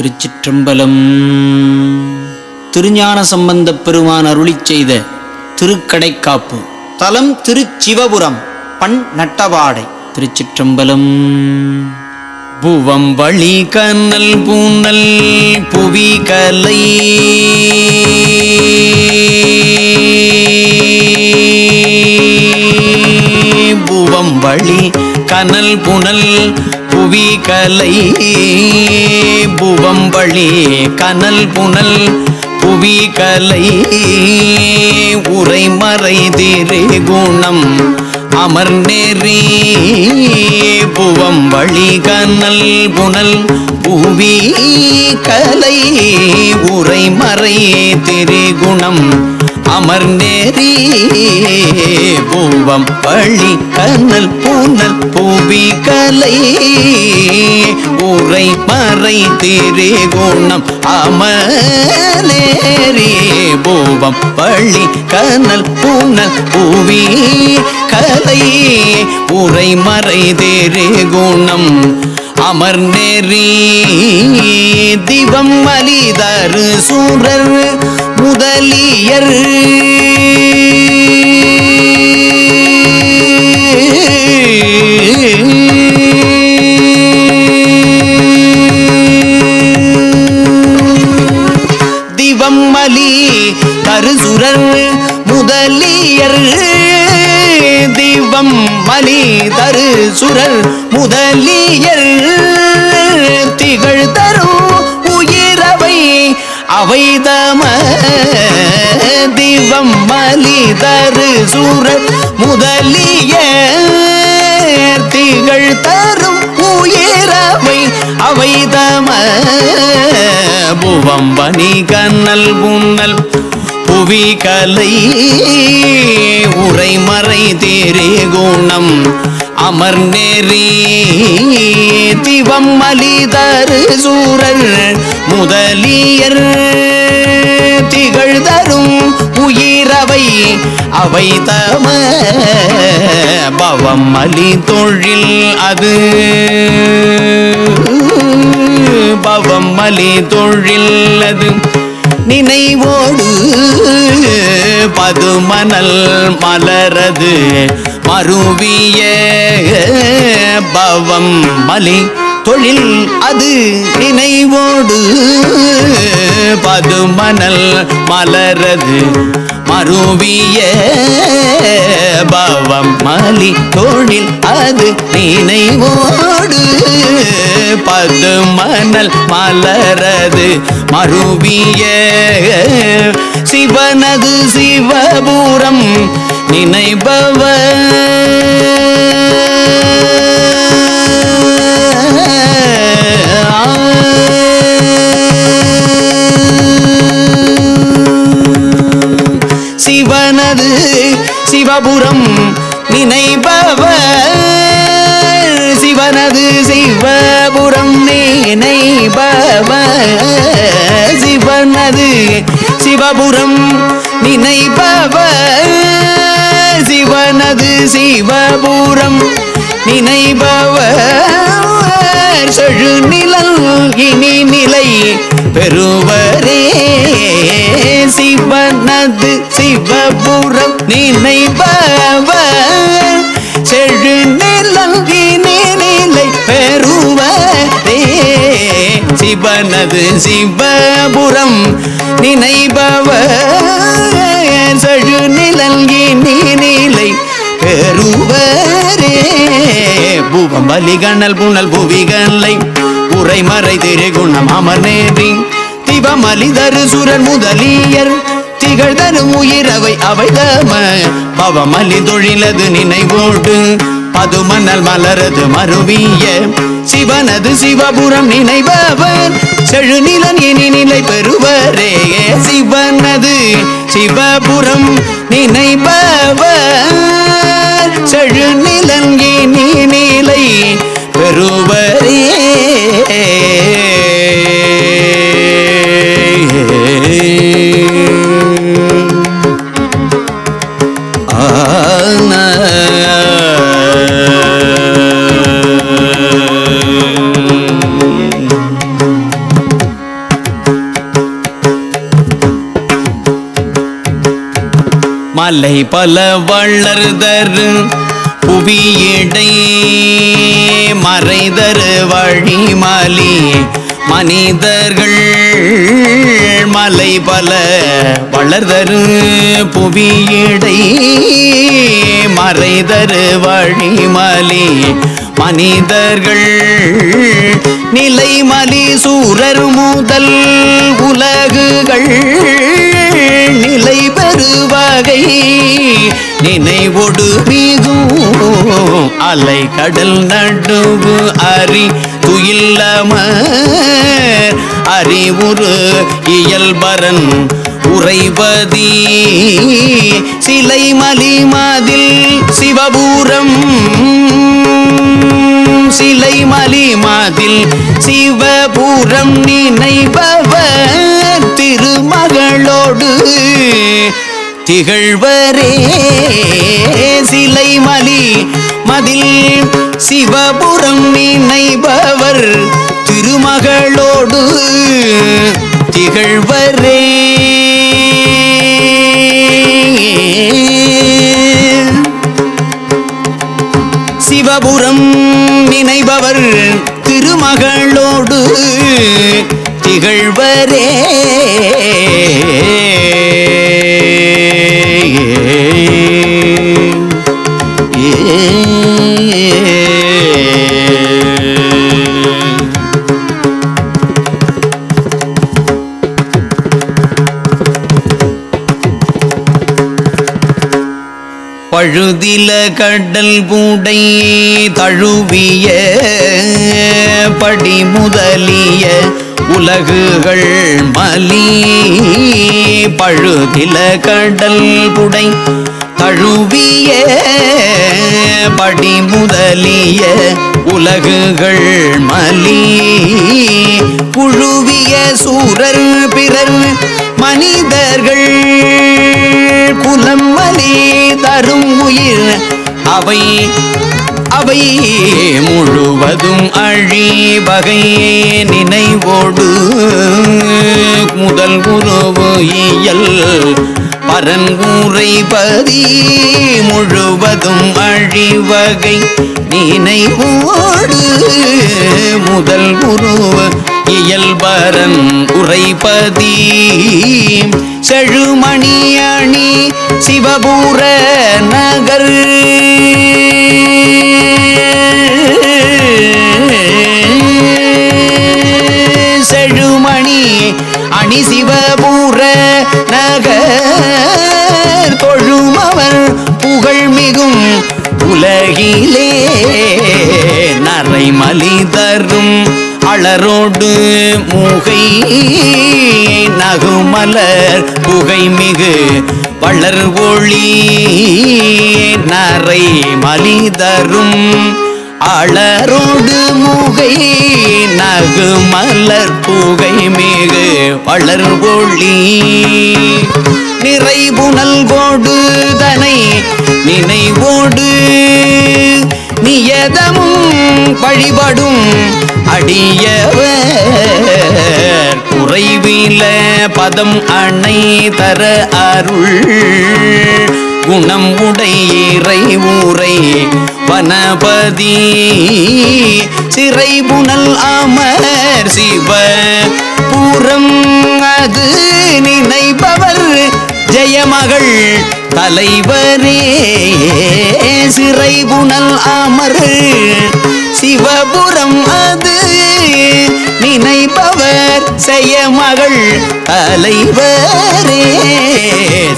திருச்சிற்றம்பலம். திருஞான சம்பந்தப் பெருமான் அருளி செய்த திருக்கடைக்காப்பு. தலம் திருச்சிவபுரம் பண் நட்டவாடை. திருச்சிற்றம்பலம். புவம் வழி கண்ணல் பூனல் புவி கலை. புவம் வழி கனல் புனல் புவி கலை புவம் கனல் புனல் புவி கலை உரைமறை திரு குணம் அமர் நெறி புவம் கனல் புனல் புவி கலை உரைமறை திரிகுணம் அமர் நேரி பூவம் பழி கண்ணல் பூனல் பூவி கலை. உரை மறை திரிகுணம் அமலேரி பூவம் பழி கண்ணல் பூனல் பூவி கலை. உரை மறை திரே குணம் அமர் நெறி திவம் மலிதரு சூரர். முதலியர். திவம் மலி தருசுரர் முதலியர். திவம் மலி தருசுரர் முதலியர். தெய்வம் மலிதரு தரு முதலிய திகழ் தரும் உயிரவை அவைதம. புவம் பனி கண்ணல் புன்னல் புவி கலை உரைமறை தேரே குணம். அமர் நெறி திவம் மலிதரு சூரர் முதலியர் திகழ்தரு பிறவை அவை தம பவம் அலி தொழில் அது. பவம் அலி தொழில் அது. நினைவோடு பதுமணல் மலரது. மருவிய பவம் மலி தொழில் அது. நினைவோடு பதுமணல் மலரது. அருவிய பவம் மலி தொழில் அது நினைவோடு பது மணல் மலரது மருவிய சிவனது சிவபூரம் நினைபவ சிவபுரம் நினைபவர். சிவனது சிவபுரம் நினைபவர். சிவனது சிவபுரம் நினைபவர். சிவனது சிவபுரம் நினைபவர். செழு நிழல் இனி நிலை பெறுவரே. சிவனது சிவபுரம் நினைபவ செழு நிழல் இனி நிலை பெறுவரே சிவனது சிவபுரம் நினைபவ செழு நிழல் இனி நிலை பெறுவரே பூவம் பலிகணல் புனல் புவிகளை உரைமறை திரு குணம் அமர் நேரின் திவமலி மலிதரு சுரன் முதலியர். திகழ்தரும் உயிரவை அவை தம. பவமலி தொழிலது நினைவோடு பதுமணல் மலரது மருவிய. சிவனது சிவபுரம் நினைபவர். செழுநிலன் இனி நிலை பெறுவரே. சிவனது சிவபுரம் நினைபவர். செழுநிலன் மலை பல வளர்தரு புவியடை மறைதரு வழிமலி மனிதர்கள். மலை பல வளர்தரு புவியடை மறைதரு வழிமலி மனிதர்கள். நிலைமலி சூரர் முதல் உலகுகள். நிலை பெறுவகை. நினைவொடு மிகும் அலை கடல் நடுவு அறி துயில்லமர் அறிவுறு இயல்பரன் உறைவதி. சிலை மலிமாதில் சிவபூரம். சிலை மலிமாதில் சிவபூரம் நினைபவர். திருமகளோடு திகழ்வரே. சிலை மலி மதில் சிவபுரம் நினைபவர் திருமகளோடு திகழ்வரே. சிவபுரம் நினைபவர் திருமகளோடு திகழ்வரே. பழுதில கடல் பூடை தழுவிய படி முதலிய உலகுகள் மலி பழுதில கடல் புடை தழுவிய படி முதலிய உலகுகள் மலி புழுவிய சூரர் பிறர் மனிதர்கள் குலம் மலி தரும் உயிர் அவை அவை முழு முழுவதும் அழி வகையே நினைவோடு முதல் உறவு இயல் பரங்கூரைபதி முழுவதும் அழிவகை நினைவோடு முதல் உருவ இயல்பரன் உரைபதி செழுமணி அணி சிவபூர நகர் செழுமணி அணி சிவபூர நகர் தொழுமவர் புகழ் மிகும் உலகிலே நரைமலி தரும் அலரோடு மூகை நகுமலர் புகை மிகு வளர் ஒளி நரை மலிதரும் அலரோடு முகை நகு மலர் புகை மேகு வளர் ஒளி. நிறைபுணல் கோடு தனை நினைவோடு நியதமும் வழிபடும் அடியவர். குறைவில பதம் அணை தர அருள் குணம் உடை இறை ஊரை வனபதி. சிறை புனல் அமர் சிவ. பூரம் அது நினைப்பவர் ஜெயமகள் தலைவரே. சிறை புனல் அமர் சிவபுரம் அது நினைப்பவர் செய்ய மகள் தலைவரே.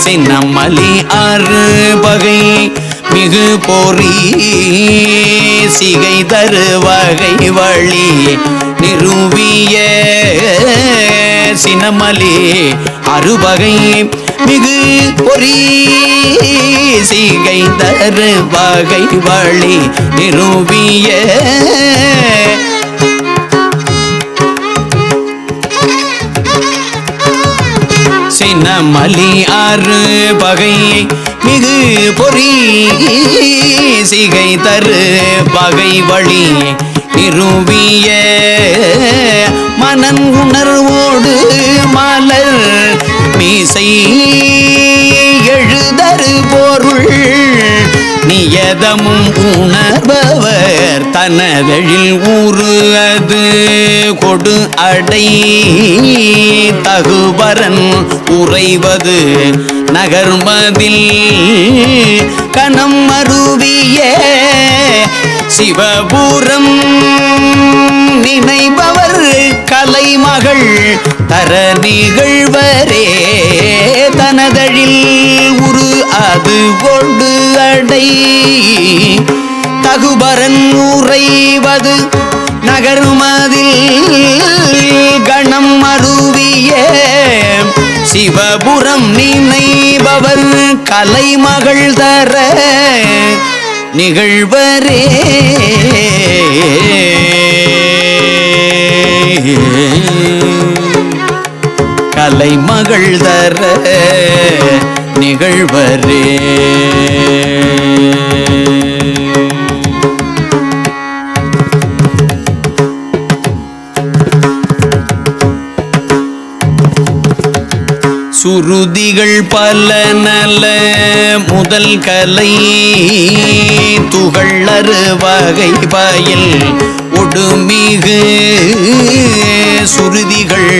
சின்னமலி ஆறு பகை மிகு பொறி சிகை தரு வகை வழி நிறுவிய சினமலி அறுவகை மிகு பொறி சிகை தரு வகை வழி நிறுவிய மலி ஆறு பகை மிகு பொறி சிகை தரு பகை வழி நிறுவிய மனன் உணர்வோடு மலர் மீசை எழுதரு வேதமும் உணர்பவர் தனதெழில் ஊறு அது கொடு அடை தகுபரன் உறைவது. நகர்மதில் கணம் அருவிய சிவபுரம். நினைபவர் கலைமகள் தர நிகழ்வரே. தனதழில் உரு அது கொண்டு அடை. தகுபரன் உறைவது நகருமதில் கணம் அருவிய. சிவபுரம் நினைபவர் கலைமகள் தர நிகழ்வரே. கலைமகள் தர நிகழ்வரே. சுருதிகள் பல நல முதல் கலை துகளறு வகை பயில் ஒடுமிகு சுருதிகள்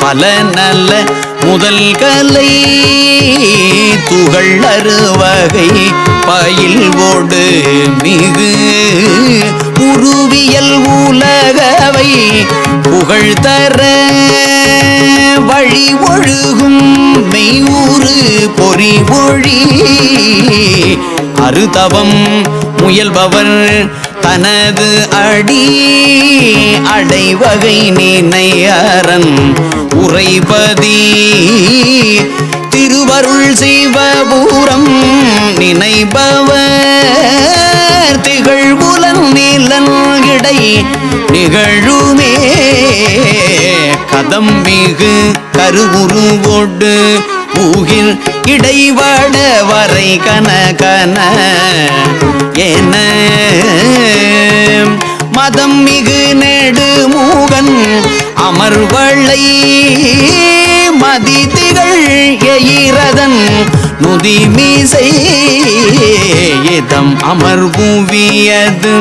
பல நல்ல முதல் கலை துகளறு வகை பயில் ஓடு மிகு உருவியல் உலகவை புகழ் தர வழி ஒழுகும் மெய்யூறு பொறி ஒழி. அருதவம் முயல்பவர் தனது அடி அடைவகை நினையரன் உரைபதி திருவருள் சிவபூரம் நினைபவர். திகழ்புலன் நீலன் இடை நிகழுமே. கதம் மிகு கருவுருவோடு ஊகில் இடைவாட வரை கன கன. என மதம் மிகு நெடுமூகன் அமர்வளை மதிதிகள் எயிரதன் நுதிமிசை இதம் அமர்புவியது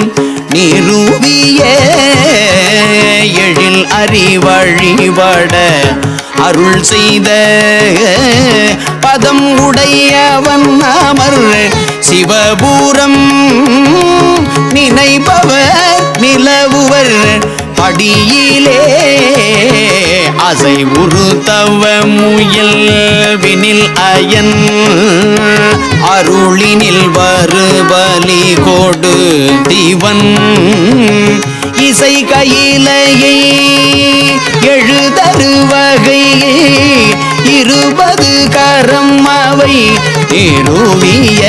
நிறுவிய எழில் அறிவழிபட அருள் செய்த பதம் உடையவன் அமர் சிவபூரம் நினைப்பவர் நிலவுவர் அடியிலே. அசை உருத்தவ முயல் வினில் அயன். அருளினில் வருபலி கோடு தீவன். இசை கையிலையை எழுதரு வகை இருபது கரம் அவை நிறுவிய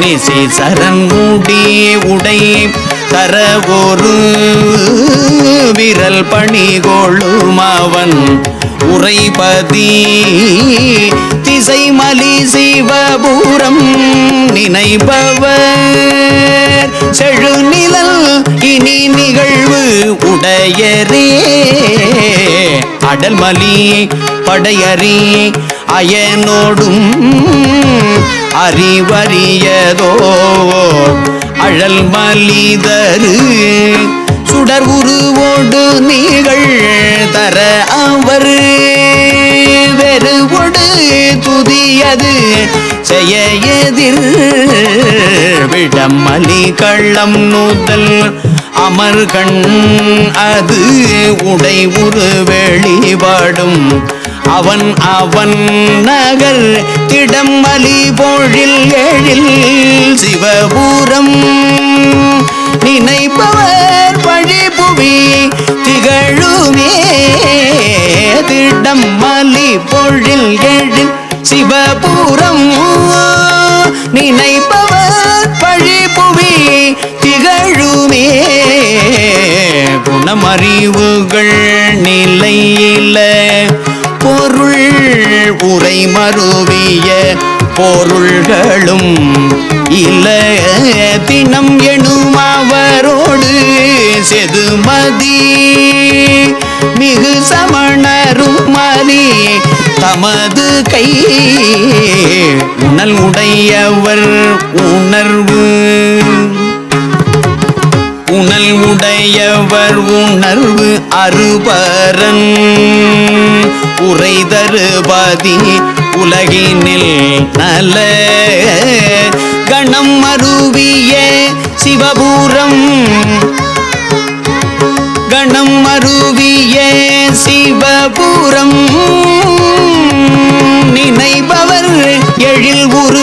நிசி சரண் உடை தர ஒரு விரல் பணி கொள்ளும் அவன் உரைபதி திசை மலி சிவபூரம் நினைப்பவர் செழுநிழல் இனி நிகழ்வு உடையரே. அடல்மலி படையறி அயனோடும் அறிவறியதோ. அழல் மலிதரு சுடர் உருவோடு நீங்கள் தர அவர். வெறுவோடு துதியது செய்ய எதிர் விடமலி கள்ளம் நூதல் அமர்கண் அது உடை உரு வெளிபாடும் அவன் அவன் நகர் திடமலி போழில் எழில் சிவபூரம். நினைப்பவர் பழிபுவி திகழுமே திடம் மலி பொழில் எழில் சிவபூரம். நினைப்பவர் பழிபுவி திகழுமே குணமறிவுகள் நிலையில உரை மருவிய பொருள்களும் இல்ல தினம் எனும் அவரோடு செதுமதி. மிகு சமணரும் மலி தமது கை உணல் உடையவர் உணர்வு உடல் உடையவர் உணர்வு அறுபரன். உரை தருபதி உலகினில் நல. கணம் மருவிய சிவபூரம். கணம் மருவிய சிவபூரம். நினைப்பவர் எழில் உரு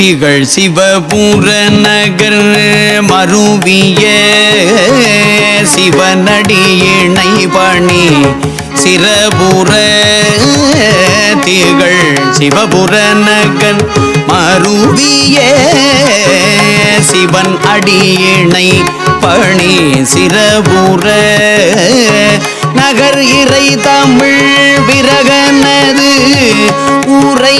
திகழ் சிவபூர நகர் மருவிய சிவனடியிணை பணி சிறபுர திகழ் சிவபுர நகர் மருவிய சிவன் அடியிணை பணி சிறபுர நகர் இறை தமிழ் விரகனது உரை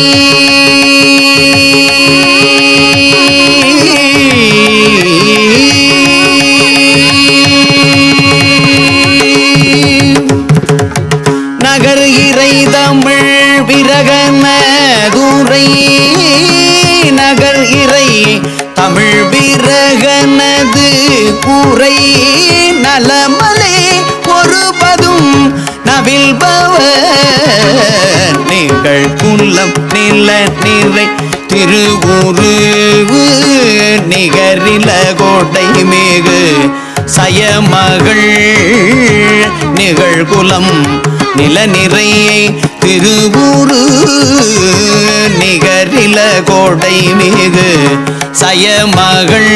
நில நிறை திருவுருவு நிகரில கோட்டை மேகு சயமகள் நிகழ்குலம் நில நிறையை திருவுரு நிகரில கோடை மிகு சயமகள்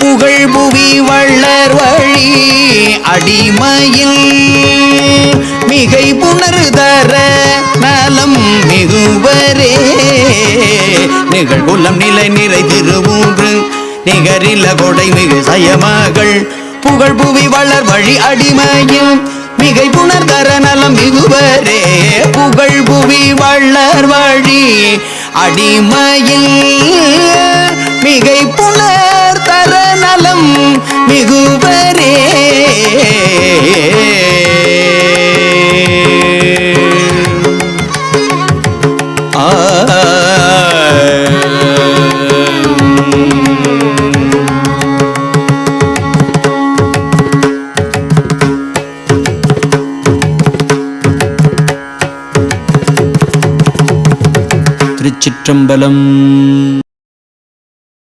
புகழ் புவி வள்ளர் வழி அடிமையில் மிகை புணர்தர நலம் மிகுவரே. நிகழ்குலம் நிலை நிறை திருவூன்று நிகரில கொடை மிகு சயமகள் புகழ் புவி வளர் வழி அடிமையில் மிகை புணர்தர நலம் மிகுவரே. புகழ் புவி வள்ளர் வழி அடிமையில் மிகை புணர் தர நலம் மிகுவரே. திருச்சிற்றம்பலம்